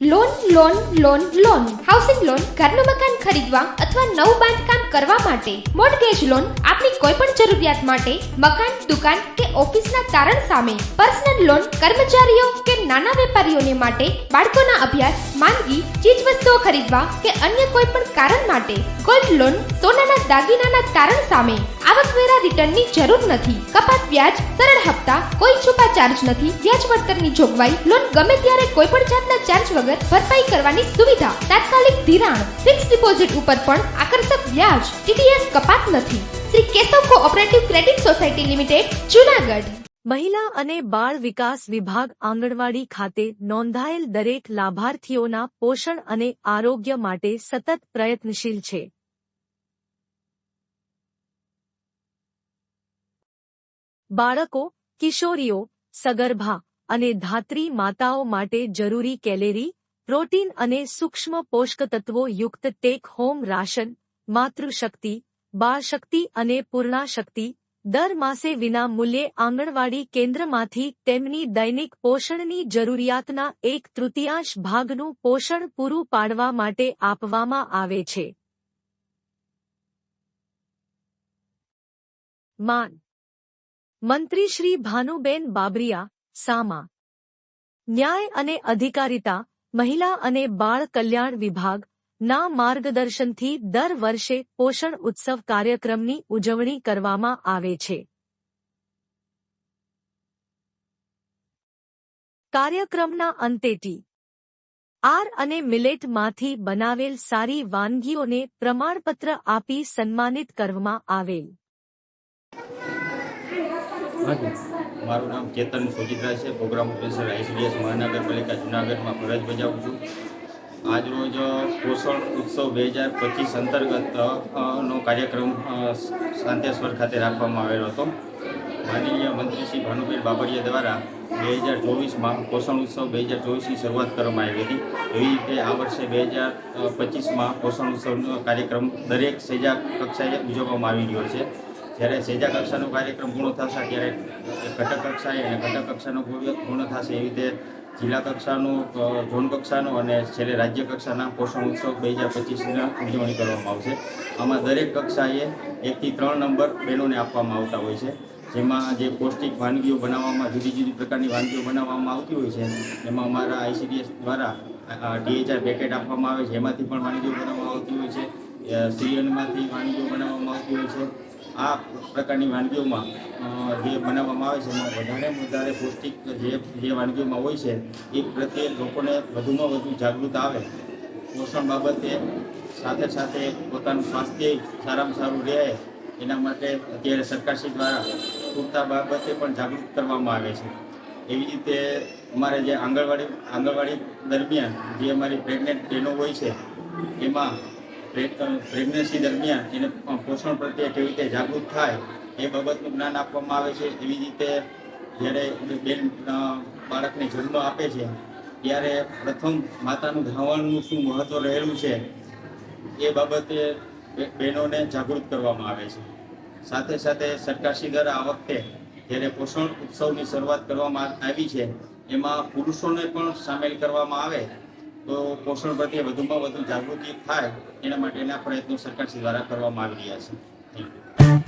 Loan loan loan loan. Housing loan ઘરનું મકાન ખરીદવા અથવા નવું બાંધકામ કરવા માટે મોર્ટગેજ લોન આપની કોઈ પણ જરૂરિયાત માટે મકાન, દુકાન કે ઓફિસના તારણ સામે પર્સનલ લોન કર્મચારીઓ કે નાના વેપારીઓને માટે બાળકોના અભ્યાસ, માંદગી, ચીજવસ્તુઓ ખરીદવા કે અન્ય કોઈ પણ કારણ માટે ગોલ્ડ લોન સોનાના દાગીનાના તારણ સામે આવકવેરા રિટર્નની જરૂર નથી. કપાત વ્યાજ, સરળ હપ્તા, કોઈ છુપા ચાર્જ નથી. વ્યાજ વળતરની જોગવાઈ, લોન ગમે ત્યારે કોઈ પણ જાતના ચાર્જ વગર ભરપાઈ કરવાની સુવિધા. તાત્કાલિક ધિરાણ ફિક્સ ડિપોઝિટ ઉપર પણ આકર્ષક વ્યાજ ટીડીએસ કપાત નથી. Shri Keshav cooperative credit society limited, Junagadh. મહિલા અને બાળ વિકાસ વિભાગ આંગણવાડી ખાતે નોંધાયેલ દરેક લાભાર્થીઓના પોષણ અને આરોગ્ય માટે સતત પ્રયત્નશીલ છે. બાળકો, કિશોરીઓ, સગર્ભા અને ધાત્રી માતાઓ માટે જરૂરી કેલેરી, પ્રોટીન અને સૂક્ષ્મ પોષકતત્વો યુક્ત take home ration, Matrushakti, Balshakti અને પૂર્ણાશક્તિ દર માસે વિના મૂલ્યે આંગણવાડી કેન્દ્રમાંથી તેમની દૈનિક પોષણની જરૂરિયાતના એક તૃતીયાંશ ભાગનું પોષણ પૂરું પાડવા માટે આપવામાં આવે છે. માન મંત્રી શ્રી ભાનુબેન બાબરિયા, સામા. ન્યાય અને અધિકારિતા, મહિલા અને બાળ કલ્યાણ વિભાગ, ના માર્ગદર્શનથી દર વર્ષે પોષણ ઉત્સવ કાર્યક્રમની ઉજવણી કરવામાં આવે છે. કાર્યક્રમના અંતે ટી. આર અને મિલેટમાંથી બનાવેલ સારી વાનગીઓને પ્રમાણપત્ર આપી સન્માનિત કરવામાં આવેલ. મારું નામ ચેતન સોજિત્રા છે. પ્રોગ્રામ ઓફિસર આઈસીડીએસ મહાનગરપાલિકા જુનાગઢમાં ફરજ બજાવું છું. આજરોજ પોષણ ઉત્સવ બે હજાર પચીસ અંતર્ગત નો કાર્યક્રમ શાંતેશ્વર ખાતે રાખવામાં આવેલો હતો. માનનીય મંત્રી શ્રી ભાનુભાઈ બાબરિયા દ્વારા બે હજાર ચોવીસમાં પોષણ ઉત્સવ બે હજાર ચોવીસની શરૂઆત કરવામાં આવી હતી. એવી રીતે આ વર્ષે બે હજાર પચીસમાં પોષણ ઉત્સવનો કાર્યક્રમ દરેક સેજા કક્ષાએ ઉજવવામાં આવી રહ્યો છે. જ્યારે સેજા કક્ષાનો કાર્યક્રમ પૂર્ણ થશે, ત્યારે ઘટક કક્ષાએ અને ઘટક કક્ષાનો પૂર્ણ થશે એવી રીતે જિલ્લા કક્ષાનું ઝોન કક્ષાનો અને છેલ્લે રાજ્ય કક્ષાના પોષણ ઉત્સવ બે હજાર પચીસના ઉજવણી કરવામાં આવશે. આમાં દરેક કક્ષાએ એકથી ત્રણ નંબર બહેનોને આપવામાં આવતા હોય છે, જેમાં જે પૌષ્ટિક વાનગીઓ બનાવવામાં, જુદી જુદી પ્રકારની વાનગીઓ બનાવવામાં આવતી હોય છે, એમાં અમારા આઈસીડીએસ દ્વારા ડીએચઆર પેકેટ આપવામાં આવે છે, એમાંથી પણ વાનગીઓ બનાવવામાં આવતી હોય છે. સીએનમાંથી વાનગીઓ આ પ્રકારની વાનગીઓમાં જે બનાવવામાં આવે છે, એમાં વધારે વધારે પૌષ્ટિક જે જે વાનગીઓમાં હોય છે, એ પ્રત્યે લોકોને વધુમાં વધુ જાગૃત આવે. પોષણ બાબતે સાથે સાથે પોતાનું સ્વાસ્થ્ય સારામાં સારું રહે, એના માટે અત્યારે સરકારશ્રી દ્વારા પૂરતા બાબતે પણ જાગૃત કરવામાં આવે છે. એવી રીતે અમારે જે આંગણવાડી આંગણવાડી દરમિયાન જે અમારી પ્રેગ્નેન્ટ બહેનો હોય છે, એમાં પ્રેગ્નન્સી દરમિયાન એને પોષણ પ્રત્યે કેવી રીતે જાગૃત થાય એ બાબતનું જ્ઞાન આપવામાં આવે છે. એવી રીતે જ્યારે બેન બાળકને જન્મ આપે છે, ત્યારે પ્રથમ માતાનું ધાવણનું શું મહત્ત્વ રહેલું છે એ બાબતે બહેનોને જાગૃત કરવામાં આવે છે. સાથે સાથે સરકારશ્રી દ્વારા આ વખતે જ્યારે પોષણ ઉત્સવની શરૂઆત કરવામાં આવી છે, એમાં પુરુષોને પણ સામેલ કરવામાં આવે તો પોષણ પ્રત્યે વધુમાં વધુ જાગૃતિ થાય એના માટેના પ્રયત્નો સરકારશ્રી દ્વારા કરવામાં આવી રહ્યા છે. Thank you